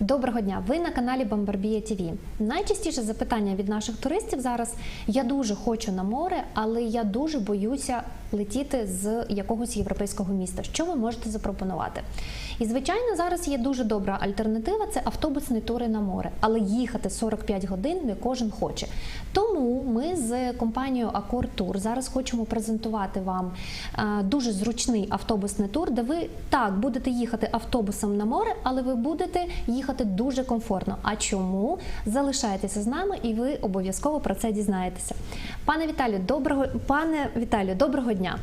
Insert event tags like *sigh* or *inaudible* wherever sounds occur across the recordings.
Доброго дня! Ви на каналі Бомбарбія ТВ. Найчастіше запитання від наших туристів зараз: я дуже хочу на море, але я дуже боюся летіти з якогось європейського міста. Що ви можете запропонувати? І звичайно, зараз є дуже добра альтернатива це автобусні тури на море, але їхати 45 годин не кожен хоче. Тому ми з компанією Accor Tour зараз хочемо презентувати вам е, дуже зручний автобусний тур, де ви так будете їхати автобусом на море, але ви будете їхати дуже комфортно. А чому? Залишайтеся з нами, і ви обов'язково про це дізнаєтеся. Пане Віталію, доброго пане Віталію, доброго дня.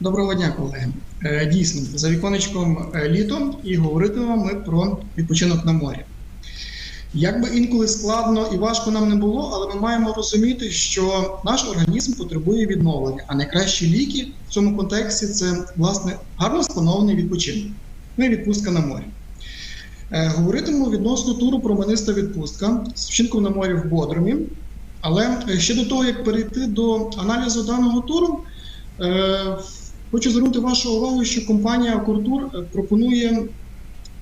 Доброго дня, колеги. Е, Дійсно, за віконечком е, літо і говоритимемо ми про відпочинок на морі. Як би інколи складно і важко нам не було, але ми маємо розуміти, що наш організм потребує відновлення, а найкращі ліки в цьому контексті це власне гарно спланований відпочинок. Ну і відпустка на морі. Е, Говоритимемо відносно туру промениста відпустка з вчинком на морі в Бодромі. Але е, ще до того, як перейти до аналізу даного туру, е, хочу звернути вашу увагу, що компанія Акуртур пропонує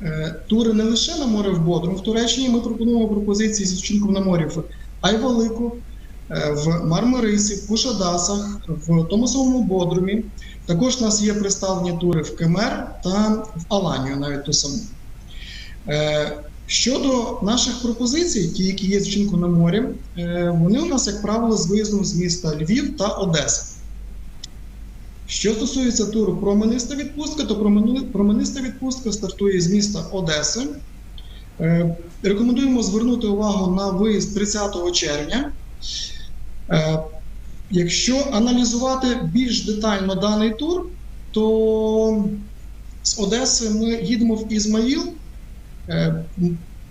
е, тури не лише на море в Бодрум в Туреччині. Ми пропонуємо пропозиції зі вчинком на морі в Айвалику, в Мармарисі, в Кушадасах, в тому самому Бодрумі. Також у нас є представлені тури в Кемер та в Аланію, навіть ту саму. Щодо наших пропозицій, ті, які є з вчинку на морі, е, вони у нас, як правило, з виїздом з міста Львів та Одеса. Що стосується туру промениста відпустка, то промениста відпустка стартує з міста Одеси. Е, Рекомендуємо звернути увагу на виїзд 30 червня. Е, Якщо аналізувати більш детально даний тур, то з Одеси ми їдемо в Ізмаїл. Е,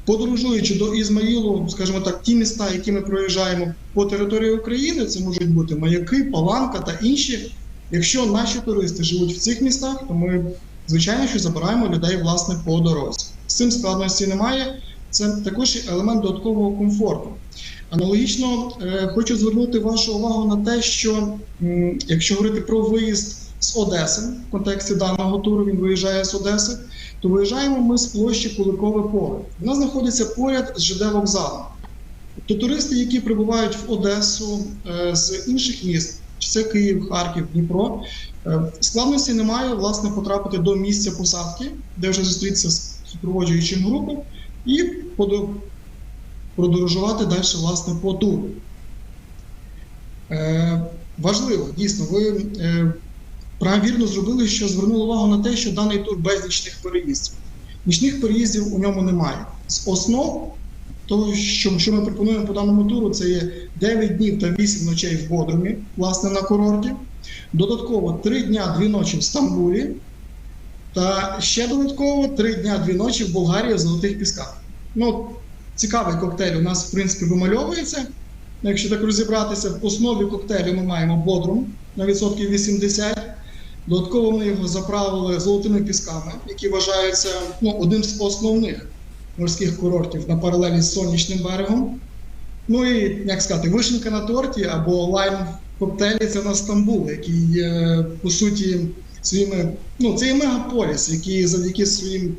Подорожуючи до Ізмаїлу, скажімо так, ті міста, які ми проїжджаємо по території України, це можуть бути Маяки, Паланка та інші. Якщо наші туристи живуть в цих містах, то ми звичайно що забираємо людей власне по дорозі. З цим складності немає. Це також елемент додаткового комфорту. Аналогічно е, хочу звернути вашу увагу на те, що якщо говорити про виїзд з Одеси в контексті даного туру, він виїжджає з Одеси, то виїжджаємо ми з площі Куликове поле. Вона знаходиться поряд з ЖД вокзалом. Тобто туристи, які прибувають в Одесу е, з інших міст, чи це Київ, Харків, Дніпро, е, складності немає власне потрапити до місця посадки, де вже зустрітися з супроводжуючим групом, і подорожувати далі власне по туру. Е, важливо, дійсно, ви е, правильно зробили, що звернули увагу на те, що даний тур без нічних переїздів. Нічних переїздів у ньому немає. З основ того, що, що ми пропонуємо по даному туру, це є 9 днів та 8 ночей в Бодрумі, власне, на курорті. Додатково 3 дня, 2 ночі в Стамбулі. Та ще додатково 3 дня, 2 ночі в Болгарії в Золотих Пісках. Ну, цікавий коктейль у нас, в принципі, вимальовується. Якщо так розібратися, в основі коктейлю ми маємо Бодрум на відсотків 80. Додатково ми його заправили золотими пісками, які вважаються ну, одним з основних морських курортів на паралелі з сонячним берегом. Ну і як сказати, вишенька на торті або лайм коктейлі це на Стамбул, який є, по суті своїми. Ну, це є мегаполіс, який завдяки своїм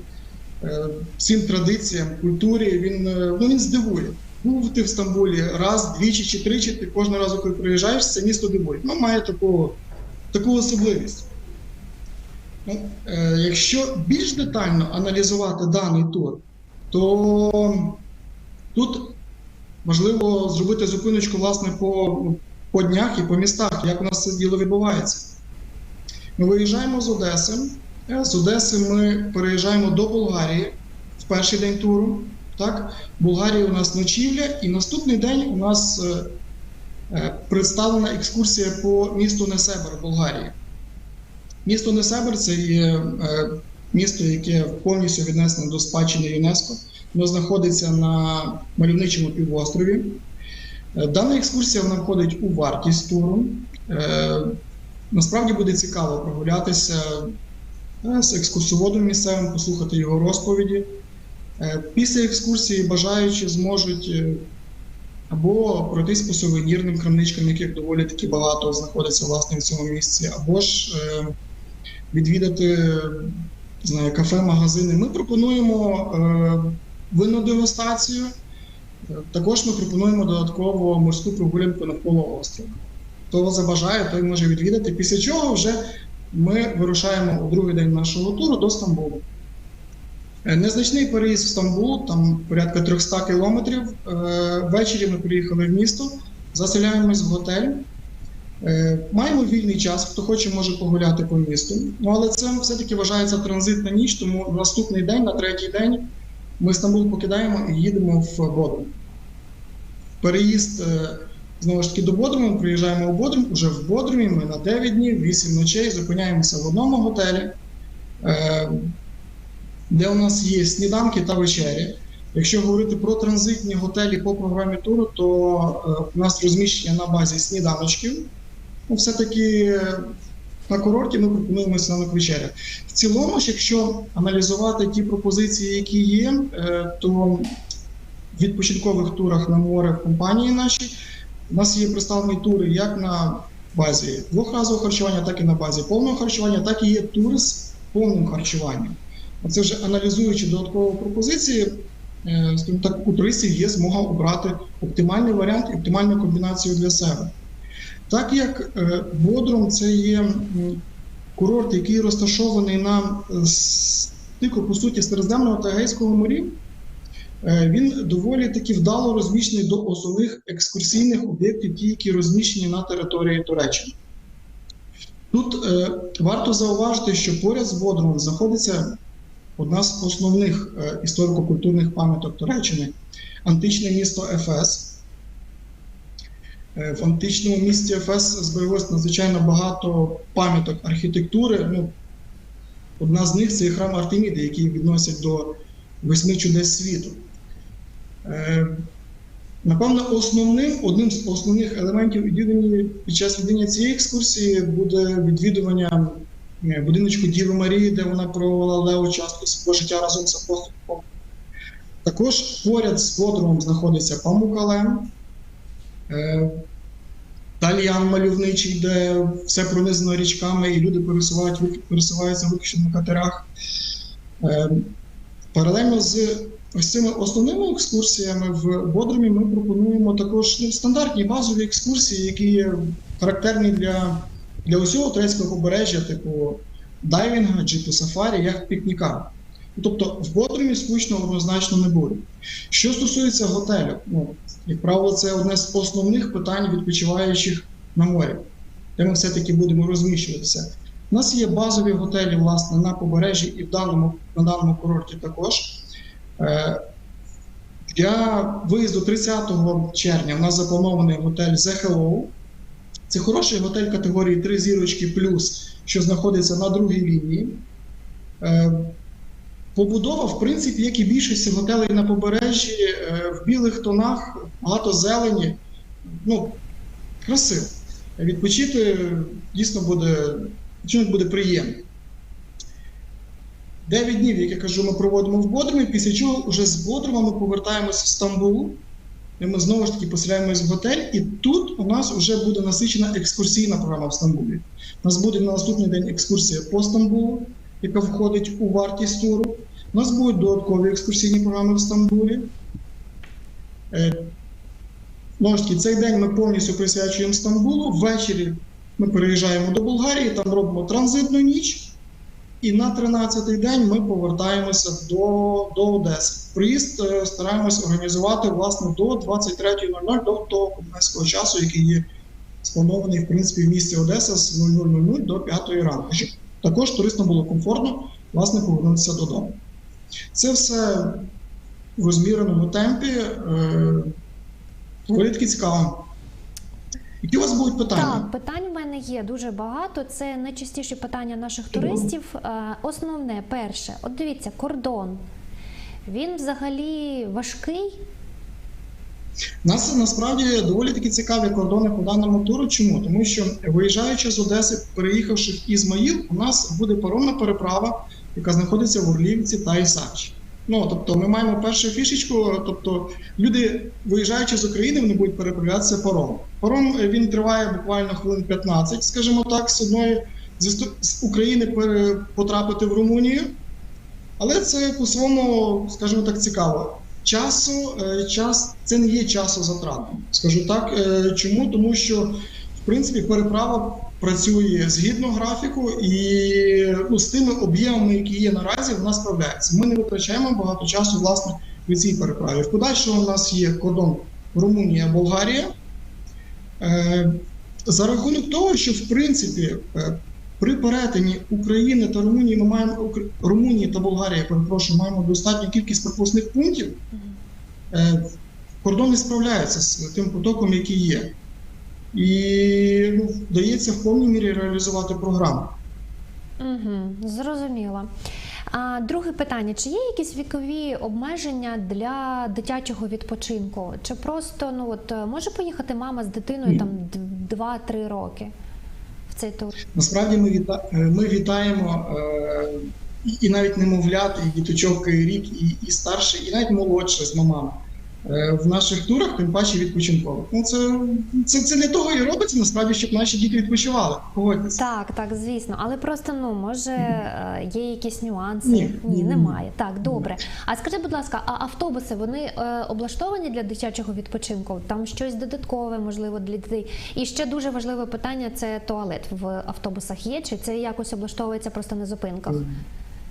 е, всім традиціям, культурі він, е, ну, він здивує. Був ти в Стамбулі раз, двічі чи тричі, ти кожного разу, коли приїжджаєш, це місто дивує. Ну, має таку, таку особливість. Ну, е, якщо більш детально аналізувати даний тур, то тут важливо зробити зупиночку власне по, по днях і по містах, як у нас це діло відбувається. Ми виїжджаємо з Одеси. Е, З Одеси ми переїжджаємо до Болгарії в перший день туру. Так? В Болгарії у нас ночівля, і наступний день у нас е, представлена екскурсія по місту Несебер Болгарії. Місто Несебер це є е, місто, яке повністю віднесено до спадщини ЮНЕСКО. Воно знаходиться на мальовничому півострові. Е, Дана екскурсія вона входить у вартість туру. Е, Насправді буде цікаво прогулятися з екскурсоводом місцевим, послухати його розповіді. Після екскурсії бажаючі зможуть або пройтись по сувенірним крамничкам, яких доволі таки багато знаходиться власне в цьому місці, або ж відвідати кафе, магазини. Ми пропонуємо е, винну дегустацію. Е, Також ми пропонуємо додатково морську прогулянку навколо острова. Хто забажає, той може відвідати. Після чого вже ми вирушаємо у другий день нашого туру до Стамбулу. Е, Незначний переїзд в Стамбул, там порядка 300 кілометрів. Е, Ввечері ми приїхали в місто, заселяємось в готель. Е, Маємо вільний час, хто хоче, може погуляти по місту. Ну але це все-таки вважається транзитна ніч, тому наступний день, на третій день, ми Стамбул покидаємо і їдемо в Бодрум. Переїзд е, знову ж таки до Бодруму, приїжджаємо у Бодрум, уже в Бодрумі ми на 9 днів, 8 ночей зупиняємося в одному готелі, е, де у нас є сніданки та вечері. Якщо говорити про транзитні готелі по програмі туру, то у нас розміщення на базі сніданочків. Ну, все-таки е, на курорті ми пропонуємо сніданок вечеря. В цілому ж, якщо аналізувати ті пропозиції, які є, е, то в відпочинкових турах на море компанії нашій у нас є представлені тури як на базі двохразового харчування, так і на базі повного харчування, так і є тури з повним харчуванням. Це вже аналізуючи додаткові пропозиції, е, скажімо так, у туристів є змога обрати оптимальний варіант і оптимальну комбінацію для себе. Так як е, Бодрум це є курорт, який розташований на е, стику, по суті, Середземного та Егейського морів, е, він доволі таки вдало розміщений до основних екскурсійних об'єктів, ті, які розміщені на території Туреччини. Тут е, варто зауважити, що поряд з Бодрумом знаходиться одна з основних е, історико-культурних пам'яток Туреччини античне місто Ефес. Е, В античному місті Ефес збереглось надзвичайно багато пам'яток архітектури. Ну, одна з них це храм Артеміди, який відносять до восьми чудес світу. Е, Напевно, основним, одним з основних елементів відвідування під час відвідування цієї екскурсії буде відвідування е, будиночку Діви Марії, де вона провела леву частку свого життя разом з апостолом. Також поряд з Бодрумом знаходиться Памукалем, Тальян мальовничий, де все пронизано річками, і люди пересувають, пересуваються виключно на катерах. Е, Паралельно з ось цими основними екскурсіями в Бодрумі ми пропонуємо також стандартні базові екскурсії, які є характерні для, для усього турецького побережжя, типу дайвінга, джипу сафарі, як пікніка. Ну, Тобто в Бодрумі скучно однозначно не буде. Що стосується готелю, ну, як правило, це одне з основних питань відпочиваючих на морі, де ми все-таки будемо розміщуватися. У нас є базові готелі власне, на побережжі і в даному, на даному курорті також. Е, Для виїзду 30 червня у нас запланований готель The Hello. Це хороший готель категорії 3 зірочки плюс, що знаходиться на другій лінії. Побудова, в принципі, як і більшості готелей на побережжі, е, в білих тонах, багато зелені. Ну, красиво. Відпочити дійсно буде, відпочинок буде приємний. Дев'ять днів, як я кажу, ми проводимо в Бодрумі, після чого вже з Бодрума ми повертаємося в Стамбул, де ми знову ж таки поселяємось в готель, і тут у нас вже буде насичена екскурсійна програма в Стамбулі. У нас буде на наступний день екскурсія по Стамбулу, яка входить у вартість туру. У нас будуть додаткові екскурсійні програми в Стамбулі. Е, ж таки, цей день ми повністю присвячуємо Стамбулу. Ввечері ми переїжджаємо до Болгарії, там робимо транзитну ніч. І на 13-й день ми повертаємося до, до Одеси. Приїзд е, стараємось організувати власне до 23.00 до того комендантського часу, який є спланований в принципі в місті Одеса з 00.00 до 5 ранку. Також туристам було комфортно власне повернутися додому. Це все в розміреному темпі. Е, доволі таки цікаво. Які у вас будуть питання? Так, питань в мене є дуже багато. Це найчастіші питання наших туристів. Е, Основне, перше, от дивіться, кордон. Він взагалі важкий. У нас насправді доволі такі цікаві кордони по даному туру. Чому? Тому що виїжджаючи з Одеси, переїхавши в Ізмаїл, у нас буде паромна переправа, яка знаходиться в Орлівці та Ісачі. Ну тобто, ми маємо першу фішечку. Тобто, люди, виїжджаючи з України, вони будуть переправлятися паромом. Паром е, він триває буквально хвилин 15, скажімо так, з одної з України потрапити в Румунію. Але це по-своєму, скажімо так, цікаво. Часу, е, час це не є часозатратним. Скажу так. Е, Чому? Тому що в принципі переправа працює згідно графіку і ну, з тими об'ємами, які є наразі, вона справляється. Ми не витрачаємо багато часу власне в цій переправі. В подальшому у нас є кордон Румунія, Болгарія. Е, За рахунок того, що в принципі при перетині України та Румунії ми маємо Румунії та Болгарії, перепрошую, маємо достатню кількість пропускних пунктів. Е, Кордони справляються з тим потоком, який є. І ну, вдається в повній мірі реалізувати програму. Угу, зрозуміло. А друге питання: чи є якісь вікові обмеження для дитячого відпочинку? Чи просто ну от може поїхати мама з дитиною Ні. там 2-3 роки цей тур? Насправді ми, віта... е, ми вітаємо е... і- навіть немовлят, і діточок рік, і, і старший, і навіть молодше з мамами. Е, В наших турах, тим паче відпочинкових. Ну це, це, це для того і робиться, насправді, щоб наші діти відпочивали. Погодьтеся. Так, так, звісно, але просто ну може е, є якісь нюанси? Ні, ні, немає. Так, добре. А скажи, будь ласка, а автобуси вони е, облаштовані для дитячого відпочинку? Там щось додаткове, можливо, для дітей? І ще дуже важливе питання: це туалет в автобусах є? Чи це якось облаштовується просто на зупинках?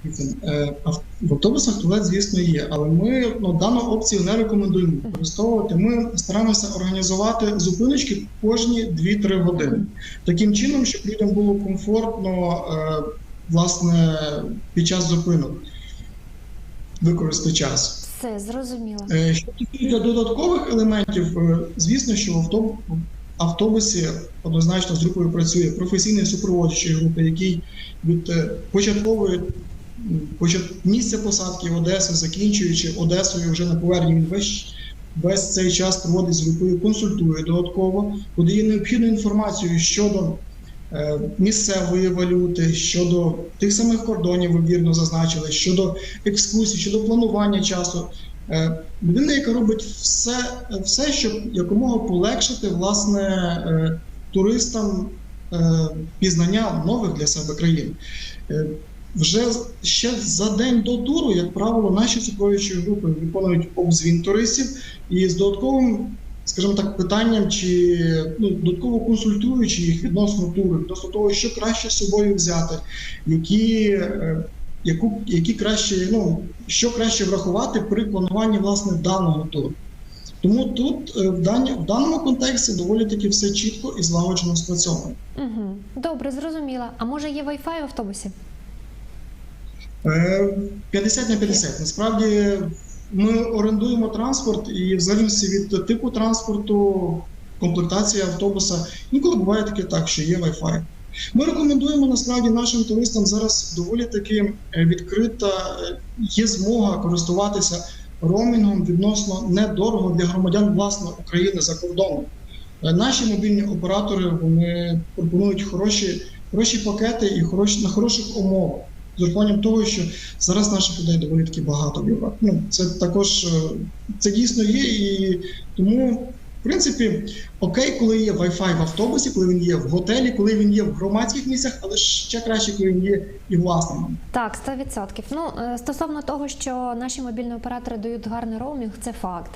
Дивіться, е, В автобусах туалет, звісно, є, але ми ну, дану опцію не рекомендуємо використовувати. Ми стараємося організувати зупиночки кожні 2-3 години. Таким чином, щоб людям було комфортно е, власне під час зупинок використати час. Все зрозуміло. Е, Що стосується додаткових елементів, звісно, що в авто- автобусі однозначно з групою працює професійний супроводжуючий групи, який від початкової м, почат- місця посадки Одеси, закінчуючи Одесою вже на поверхні, він весь, весь цей час проводить з групою, консультує додатково, подає необхідну інформацію щодо е, місцевої валюти, щодо тих самих кордонів, ви вірно зазначили, щодо екскурсій, щодо планування часу. Е, Людина, яка робить все, все, щоб якомога полегшити власне е, туристам е, пізнання нових для себе країн. Е, Вже ще за день до туру, як правило, наші супроводжуючі групи виконують обзвін туристів і з додатковим, скажімо так, питанням чи ну, додатково консультуючи їх відносно туру, відносно того, що краще з собою взяти, які е, яку, які краще, ну, що краще врахувати при плануванні власне даного туру. Тому тут е, в, дані, в даному контексті доволі таки все чітко і злагоджено спрацьовано. Угу. Добре, зрозуміла. А може є Wi-Fi в автобусі? Е, 50 на 50. Насправді ми орендуємо транспорт, і в залежності від типу транспорту, комплектації автобуса, інколи буває таке так, що є Wi-Fi. Ми рекомендуємо насправді нашим туристам зараз доволі таки е, відкрита е, є змога користуватися роумінгом відносно недорого для громадян власне України за кордоном. Е, Наші мобільні оператори вони пропонують хороші, хороші пакети і хороші на хороших умовах. З урахуванням того, що зараз наших людей доволі таки багато в Європі. Ну це також е, це дійсно є, і тому, в принципі, окей, коли є Wi-Fi в автобусі, коли він є в готелі, коли він є в громадських місцях, але ще краще, коли він є і власним. Так, 100%. Ну, е, стосовно того, що наші мобільні оператори дають гарний роумінг, це факт.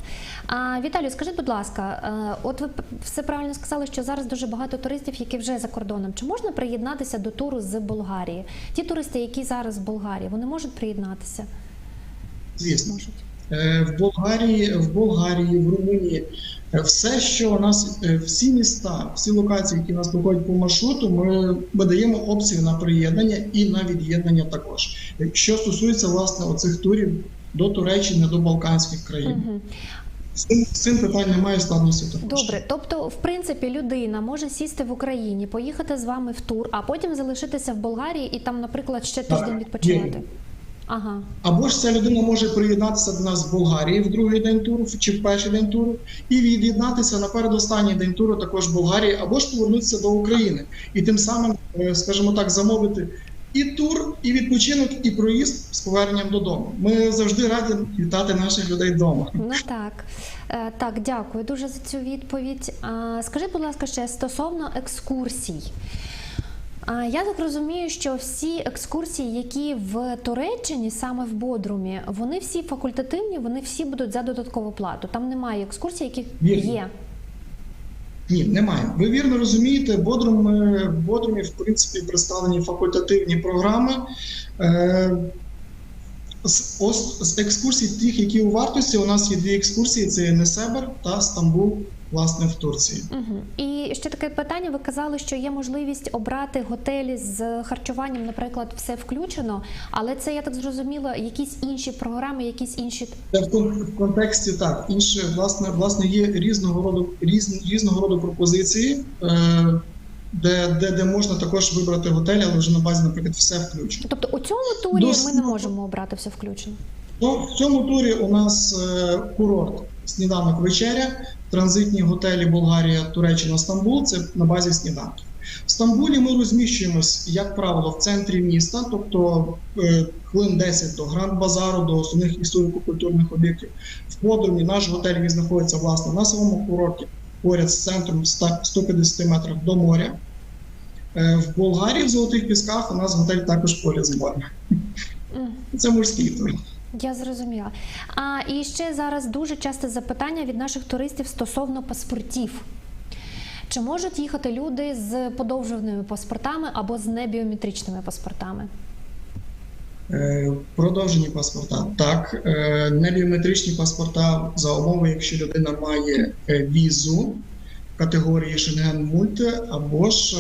А Віталію, скажіть, будь ласка, е, от ви все правильно сказали, що зараз дуже багато туристів, які вже за кордоном. Чи можна приєднатися до туру з Болгарії? Ті туристи, які зараз в Болгарії, вони можуть приєднатися? Звісно. Можуть. Е, В Болгарії, в Болгарії, в Румунії все, що у нас, е, всі міста, всі локації, які у нас проходять по маршруту, ми, ми даємо опцію на приєднання і на від'єднання також. Що стосується власне оцих турів до Туреччини, до Балканських країн, Угу. з цим, питань немає складності також. Добре, тобто, в принципі, людина може сісти в Україні, поїхати з вами в тур, а потім залишитися в Болгарії і там, наприклад, ще тиждень відпочивати. Ага. Або ж ця людина може приєднатися до нас в Болгарії в другий день туру чи в перший день туру, і від'єднатися на передостанній день туру також в Болгарії, або ж повернутися до України, і тим самим, е, скажімо так, замовити і тур, і відпочинок, і проїзд з поверненням додому. Ми завжди раді вітати наших людей вдома. Ну так. Е, Так, дякую дуже за цю відповідь. А, Скажіть, будь ласка, ще стосовно екскурсій. А я так розумію, що всі екскурсії, які в Туреччині, саме в Бодрумі, вони всі факультативні, вони всі будуть за додаткову плату. Там немає екскурсій, які Вірно. є. Ні, немає. Ви вірно розумієте, Бодрум, в Бодрумі, в принципі, представлені факультативні програми. Е, з, з екскурсій, тих, які у вартості, у нас є дві екскурсії: це Несебер та Стамбул, власне, в Турції. Угу. І ще таке питання: ви казали, що є можливість обрати готелі з харчуванням, наприклад, все включено, але це я так зрозуміла, якісь інші програми, якісь інші Це в, контексті так. Інше, власне, власне, є різного роду різ, різного роду пропозиції, е, де, де, де можна також вибрати готель, але вже на базі, наприклад, все включено. Тобто у цьому турі ми не можемо обрати все включено. Ну, в цьому турі у нас е, курорт сніданок вечеря, транзитні готелі Болгарія, Туреччина, Стамбул. Це на базі сніданків. В Стамбулі ми розміщуємось, як правило, в центрі міста, тобто е, хвилин 10 до Гранд Базару, до основних історико-культурних об'єктів. В Бодрумі наш готель він знаходиться власне на самому курорті, поряд з центром 150 метрів до моря. Е, В Болгарії в Золотих Пісках у нас готель також поряд з морем. Це морський тур. Я зрозуміла. А і ще зараз дуже часте запитання від наших туристів стосовно паспортів. Чи можуть їхати люди з подовженими паспортами або з небіометричними паспортами? Е, Продовжені паспорта. Так, Е, небіометричні паспорта за умови, якщо людина має е, візу категорії Шенген Мульти або ж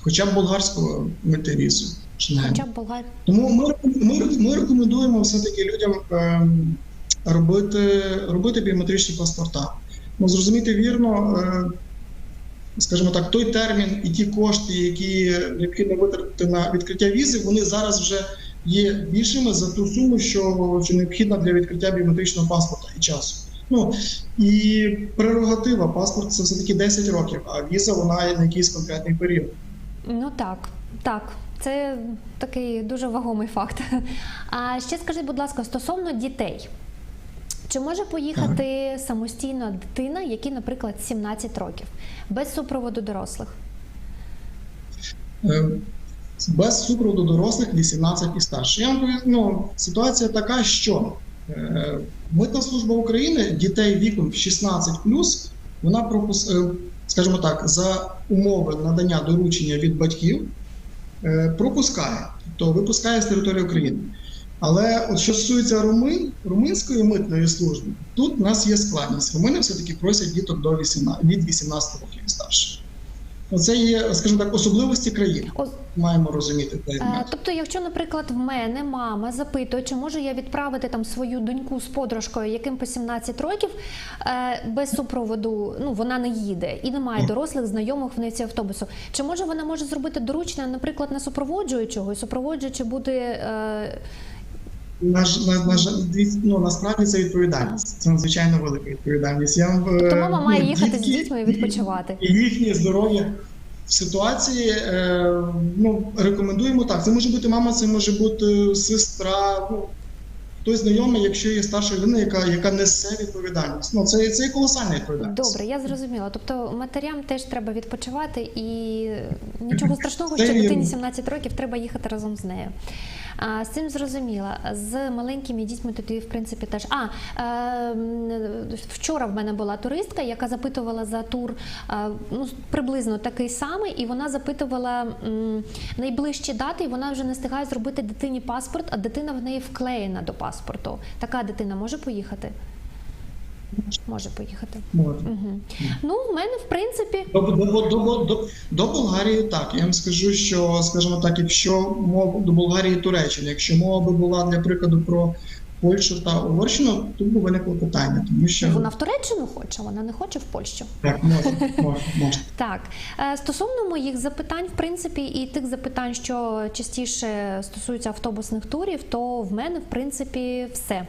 хоча б болгарську мультивізу Шенген. Хоча б болгар. Тому ми, ми, ми рекомендуємо все-таки людям ем, робити, робити біометричні паспорта. Ну, зрозуміти вірно, е, скажімо так, той термін і ті кошти, які необхідно витратити на відкриття візи, вони зараз вже є більшими за ту суму, що, що необхідна для відкриття біометричного паспорта і часу. Ну і прерогатива паспорт це все таки 10 років, а віза вона є на якийсь конкретний період. Ну так, так. Це такий дуже вагомий факт. А ще скажіть, будь ласка, стосовно дітей. Чи може поїхати самостійно дитина, якій, наприклад, 17 років, без супроводу дорослих? Е, без супроводу дорослих 18 і старше. Я вам повім, ну, ситуація така, що е, Митна служба України дітей віком 16 вона пропус, е, скажімо так, за умови надання доручення від батьків пропускає, тобто випускає з території України. Але от що стосується румин, румунської митної служби, тут в нас є складність. Румини все-таки просять діток до 18, від 18 років старше. Оце є, скажімо так, особливості країни. О, Маємо розуміти цей Е. Тобто, якщо, наприклад, в мене мама запитує, чи можу я відправити там свою доньку з подружкою, яким по 17 років, е, без супроводу, ну вона не їде і немає дорослих знайомих в неї автобусу. Чи може вона може зробити доручення, наприклад, на супроводжуючого, і супроводжуючий буде. На, на, на, ну, насправді це відповідальність. Це надзвичайно велика відповідальність. Я, вам, е, тобто мама має ну, їхати з дітьми і відпочивати. І їхнє здоров'я в ситуації е, ну, рекомендуємо так. Це може бути мама, це може бути сестра, ну, хтось знайомий, якщо є старша людина, яка, яка несе відповідальність. Ну, це, це є колосальна відповідальність. Добре, я зрозуміла. Тобто матерям теж треба відпочивати, і нічого *clears throat* страшного, що дитині 17 років треба їхати разом з нею. А, з цим зрозуміла. З маленькими дітьми тоді, в принципі, теж. А е, вчора в мене була туристка, яка запитувала за тур ну, приблизно такий самий, і вона запитувала найближчі дати, і вона вже не встигає зробити дитині паспорт, а дитина в неї вклеєна до паспорту. Така дитина може поїхати? Може поїхати. Можна. Угу. Ну, в мене, в принципі, До, до, до, до, до, Болгарії так. Я вам скажу, що, скажімо так, якщо мова до Болгарії і Туреччини, якщо мова би була для прикладу про Польщу та Угорщину, тут би виникло питання, тому що вона в Туреччину хоче, вона не хоче в Польщу. так можна, можна, можна. *laughs* Так, Е, стосовно моїх запитань, в принципі, і тих запитань, що частіше стосуються автобусних турів, то в мене, в принципі, все.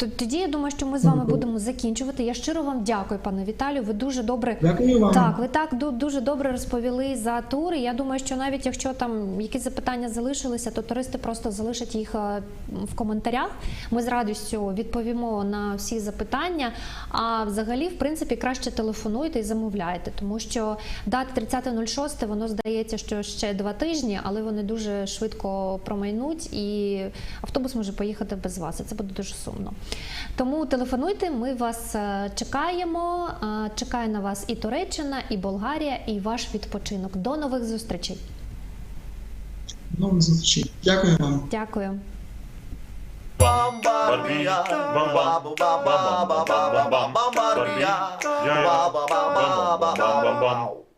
Т- тоді я думаю, що ми з вами будемо закінчувати. Я щиро вам дякую, пане Віталію. Ви дуже добре Дякую вам. Так, ви так дуже добре розповіли за тури. Я думаю, що навіть якщо там якісь запитання залишилися, то туристи просто залишать їх е, в коментарях. Ми з радістю відповімо на всі запитання. А взагалі, в принципі, краще телефонуйте і замовляйте, тому що дата 30.06, воно здається, що ще два тижні, але вони дуже швидко промайнуть, і автобус може поїхати без вас. І це буде дуже сумно. Тому телефонуйте, ми вас е, чекаємо. Е, Чекає на вас і Туреччина, і Болгарія, і ваш відпочинок. До нових зустрічей. Нових зустрічей. Дякую вам. Дякую. Barbia, bam bam, bam bam